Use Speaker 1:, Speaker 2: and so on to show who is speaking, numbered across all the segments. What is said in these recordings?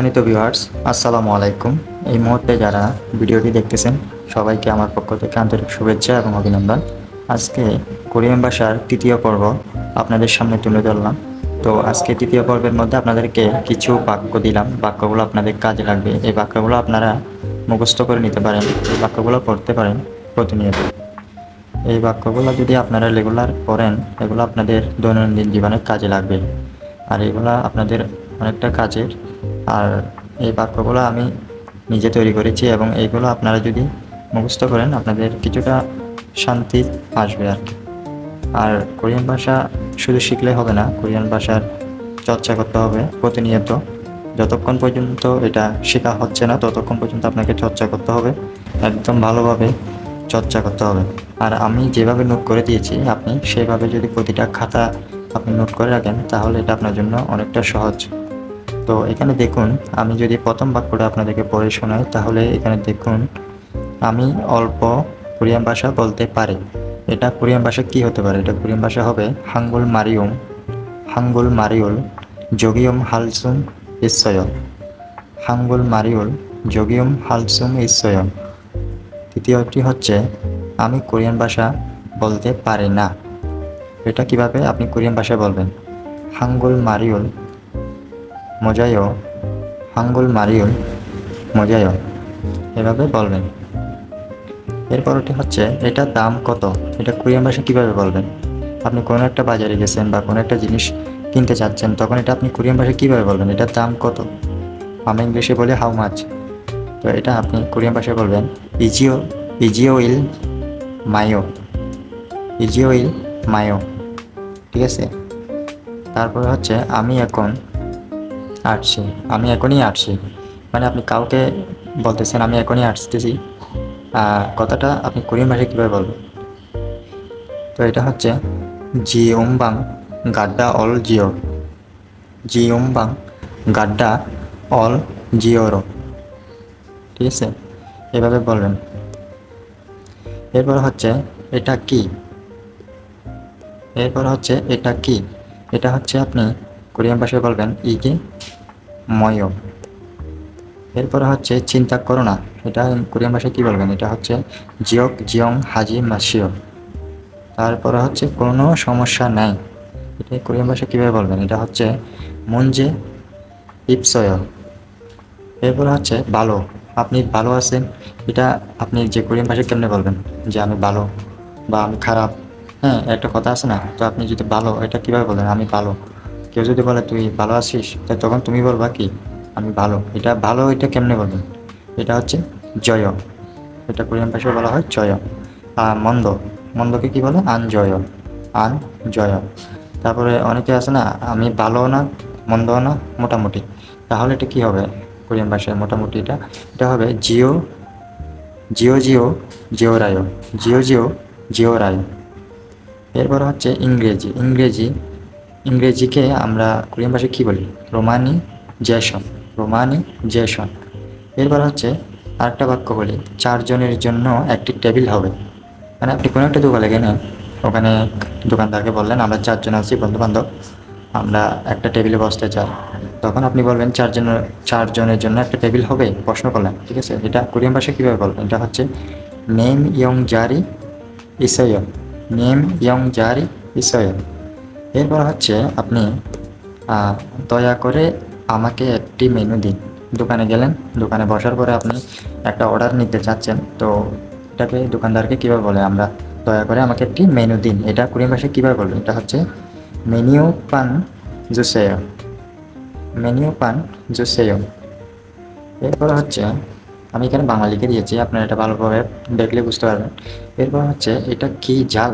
Speaker 1: সম্মানিত ভিউয়ার্স আসসালামু আলাইকুম। এই মুহূর্তে যারা ভিডিওটি দেখতেছেন, সবাইকে আমার পক্ষ থেকে আন্তরিক শুভেচ্ছা এবং অভিনন্দন। আজকে কোরিয়ান ভাষার তৃতীয় পর্ব আপনাদের সামনে তুলে ধরলাম। তো আজকে তৃতীয় পর্বের মধ্যে আপনাদেরকে কিছু বাক্য দিলাম। বাক্যগুলো আপনাদের কাজে লাগবে। এই বাক্যগুলো আপনারা মুখস্থ করে নিতে পারেন, এই বাক্যগুলো পড়তে পারেন প্রতিনিয়ত। এই বাক্যগুলো যদি আপনারা রেগুলার পড়েন, এগুলো আপনাদের দৈনন্দিন জীবনে কাজে লাগবে। আর এগুলো আপনাদের অনেকটা কাজের আর এই বাক্যগুলো আমি নিজে তৈরি করেছি এবং এইগুলো আপনারা যদি মুখস্থ করেন, আপনাদের কিছুটা শান্তি আসবে আর কি। আর কোরিয়ান ভাষা শুধু শিখলে হবে না, কোরিয়ান ভাষার চর্চা করতে হবে প্রতিনিয়ত। যতক্ষণ পর্যন্ত এটা শেখা হচ্ছে না, ততক্ষণ পর্যন্ত আপনাকে চর্চা করতে হবে, একদম ভালোভাবে চর্চা করতে হবে। আর আমি যেভাবে নোট করে দিয়েছি, আপনি সেভাবে যদি প্রতিটা খাতা আপনি নোট করে রাখেন, তাহলে এটা আপনার জন্য অনেকটা সহজ। তো এখানে দেখুন, আমি যদি প্রথম বাক্যটা আপনাদেরকে পড়ে শোনাই, তাহলে এখানে দেখুন, আমি অল্প কোরিয়ান ভাষা বলতে পারি। এটা কোরিয়ান ভাষা কি হতে পারে? এটা কোরিয়ান ভাষা হবে, হাঙ্গুল মারিউম হাঙ্গুল মারিউল যোগিয়ম হালসুম ইসয় হাঙ্গুল মারিউল যোগিয়ম হালসুম ইসয় তৃতীয়টি হচ্ছে, আমি কোরিয়ান ভাষা বলতে পারি না। এটা কীভাবে? আপনি কোরিয়ান ভাষায় বলবেন। হাঙ্গুল মারিউল মজায়ও, হাঙ্গুল মারিউল মজায়ও, এভাবে বলবেন। এরপরটি হচ্ছে এটার দাম কত? এটা কোরিয়ান ভাষা কীভাবে বলবেন? আপনি কোনো একটা বাজারে গেছেন বা কোনো একটা জিনিস কিনতে চাচ্ছেন তখন এটা আপনি কোরিয়ান ভাষায় কীভাবে বলবেন? এটার দাম কত? আমি ইংলিশে বলি হাউ মাছ তো এটা আপনি কোরিয়ান ভাষায় বলবেন ইজিও ইজিও ইল মায়ো ইজিও ইল মায়ো ঠিক আছে? তারপরে হচ্ছে, আমি এখন আসছি, আমি এখনই আসছি। মানে আপনি কাউকে বলতেছেন, আমি এখনই আসতেছি। কথাটা আপনি কোরিয়ান ভাষায় কীভাবে বলবেন? তো এটা হচ্ছে জি উমবাং গাড্ডা অল জিও। জি উমবাং গাড্ডা অল জিওরো। ঠিক আছে? এভাবে বলবেন। এরপর হচ্ছে, এটা কি? এরপর হচ্ছে, এটা কি? এটা হচ্ছে আপনি কোরিয়ান ভাষায় বলবেন ইগে ময় এরপর হচ্ছে চিন্তা করো না, এটা কোরিয়ান ভাষায় কী বলবেন? এটা হচ্ছে জিওক জিয়ং হাজি মাসিও। তারপরে হচ্ছে কোনো সমস্যা নাই। এটা কোরিয়ান ভাষায় কীভাবে বলবেন? এটা হচ্ছে মঞ্জে ইপসয়। এরপর হচ্ছে ভালো আপনি ভালো আছেন, এটা আপনি যে কোরিয়ান ভাষায় কেমনে বলবেন? যে আমি ভালো বা আমি খারাপ। হ্যাঁ একটা কথা আছে না? তো আপনি যদি ভালো এটা কীভাবে বলবেন? আমি ভালো কেউ যদি বলে, তুই ভালো আছিস? তো তখন তুমি বলবা কি, আমি ভালো। এটা ভালো এটা কেমনে বলবেন এটা হচ্ছে জয়। এটা কোরিয়ান ভাষায় বলা হয় জয়। আর মন্দ। মন্দকে কি বলে? আন জয় আন জয় তারপরে অনেকে আছে না, আমি ভালো না মন্দ না, মোটামুটি। তাহলে এটা কি হবে কোরিয়ান ভাষায়? মোটামুটি এটা। এটা হবে জিও জিও জিও জিও রায়। জিও জিও জিও রায়। এরপর হচ্ছে ইংরেজি। ইংরেজি ইংরেজিকে আমরা কোরিয়ান ভাষায় কী বলি? রোমানি জেসন রোমানি জেসন। এরপর হচ্ছে আরেকটা বাক্য বলি, চারজনের জন্য একটি টেবিল হবে। মানে আপনি কোনো একটা দোকানে গেলেন, ওখানে দোকানদারকে বললেন, আমরা চারজন আছি বন্ধু বান্ধব আমরা একটা টেবিলে বসতে চাই। তখন আপনি বলবেন চারজনের চারজনের জন্য একটা টেবিল হবে? প্রশ্ন করলেন, ঠিক আছে? এটা কোরিয়ান ভাষায় কীভাবে বলবেন? এটা হচ্ছে, নেম ইয়ং জারি ইসয় নেম ইয়ং জারি ইসয় এরপর হচ্ছে আপনি দয়া করে আমাকে একটি মেনু দিন। দোকানে গেলেন, দোকানে বসার পরে আপনি একটা অর্ডার নিতে চাচ্ছেন। তো এটাকে দোকানদারকে কীভাবে বলে? আমরা দয়া করে আমাকে একটি মেনু দিন। এটা কোরিয়ান ভাষায় কীভাবে বলবেন? এটা হচ্ছে মেনিউ পান জুসেয় মেনিউ পান জুসেয় এরপর হচ্ছে, আমি এখানে বাঙালিকে দিয়েছি, আপনারা এটা ভালোভাবে দেখলে বুঝতে পারবেন। এরপর হচ্ছে, এটা কি জাল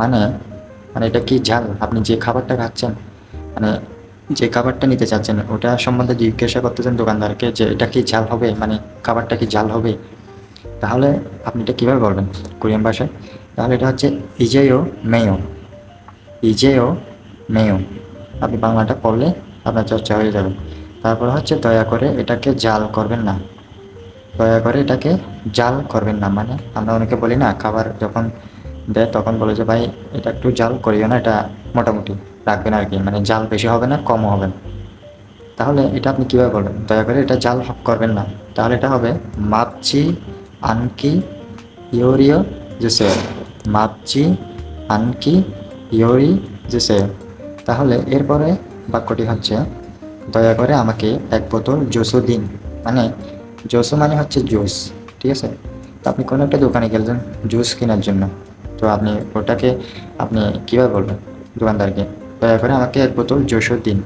Speaker 1: মানে মানে এটা কি ঝাল? আপনি যে খাবারটা খাচ্ছেন মানে যে খাবারটা নিতে চাচ্ছেন, ওটা সম্বন্ধে জিজ্ঞাসা করতেছেন দোকানদারকে যে এটা কি ঝাল হবে মানে খাবারটা কি ঝাল হবে। তাহলে আপনি এটা কীভাবে বলবেন কোরিয়ান ভাষায়? তাহলে এটা হচ্ছে ইজেও মেয়ো। ইজেও মেয়ো। আপনি বাংলাটা পড়লে আপনার চর্চা হয়ে যাবে। তারপর হচ্ছে দয়া করে এটাকে জাল করবেন না। দয়া করে এটাকে জাল করবেন না। মানে আমরা অনেকে বলি না, খাবার যখন দেয় তখন বলে যে, ভাই, এটা একটু জাল করিও না, এটা মোটামুটি রাখবেন আর কি মানে জাল বেশি হবে না, কমও হবে না। তাহলে এটা আপনি কীভাবে বলবেন? দয়া করে এটা জাল করবেন না। তাহলে এটা হবে মাপচি আনকি ইয়োরিও জেসে মাপচি আনকি ইয়োরি জেসে তাহলে এরপরে বাক্যটি হচ্ছে, দয়া করে আমাকে এক বোতল জোসো দিন। মানে জোসো মানে হচ্ছে জুস, ঠিক আছে? তো আপনি কোনো একটা দোকানে গেলেন জুস কেনার জন্য। তো আপনি ওটাকে আপনি কীভাবে বলবেন দোকানদারকে? দয়া করে আমাকে এক বোতল জোসো দিন।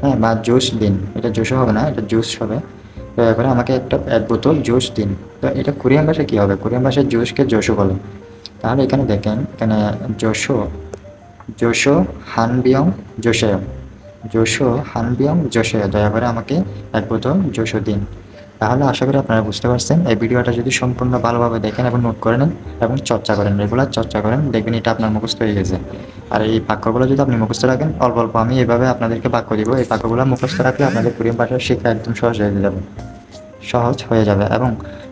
Speaker 1: হ্যাঁ বা জুস দিন। এটা জোসো হবে না, এটা জুস হবে। দয়া করে আমাকে একটা, এক বোতল জুস দিন। তো এটা কোরিয়ান ভাষায় কী হবে? কোরিয়ান ভাষায় জুসকে জোসো বলে। তাহলে এখানে দেখেন, এখানে জোসো জোসো হানবিয়ং জোসেয়। জোশো হানবিয়ং জোসেয়। দয়া করে আমাকে এক বোতল জোসো দিন। তাহলে আশা করি আপনারা বুঝতে পারছেন। এই ভিডিওটা যদি সম্পূর্ণ ভালোভাবে দেখেন এবং নোট করে নেন এবং চর্চা করেন রেগুলার চর্চা করেন, দেখবেন এটা আপনার মুখস্থ হয়ে গেছে। আর এই বাক্যগুলো যদি আপনি মুখস্থ রাখেন, অল্প অল্প আমি এভাবে আপনাদেরকে বাক্য দিব। এই বাক্যগুলো মুখস্থ রাখলে আপনাদের কোরিয়ান ভাষা শেখা একদম সহজ হয়ে যাবে। সহজ হয়ে যাবে এবং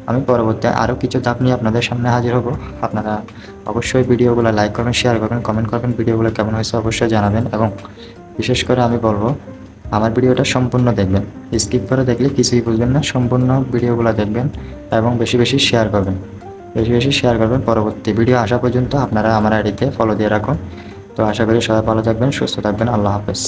Speaker 1: আমি পরবর্তী আরও কিছু ধাপ নিয়ে আপনাদের সামনে হাজির হব। আপনারা অবশ্যই ভিডিওগুলো লাইক করবেন শেয়ার করবেন কমেন্ট করবেন। ভিডিওগুলো কেমন হয়েছে অবশ্যই জানাবেন এবং বিশেষ করে আমি বলব আমার ভিডিওটা সম্পূর্ণ দেখবেন। স্কিপ করে দেখলে কিছুই বুঝবেন না, সম্পূর্ণ ভিডিওগুলো দেখবেন এবং বেশি বেশি শেয়ার করবেন। বেশি বেশি শেয়ার করবেন পরবর্তী ভিডিও আসা পর্যন্ত আপনারা আমার আইডিতে ফলো দিয়ে রাখুন। তো আশা করি সবাই ভালো থাকবেন, সুস্থ থাকবেন, আল্লাহ হাফেজ।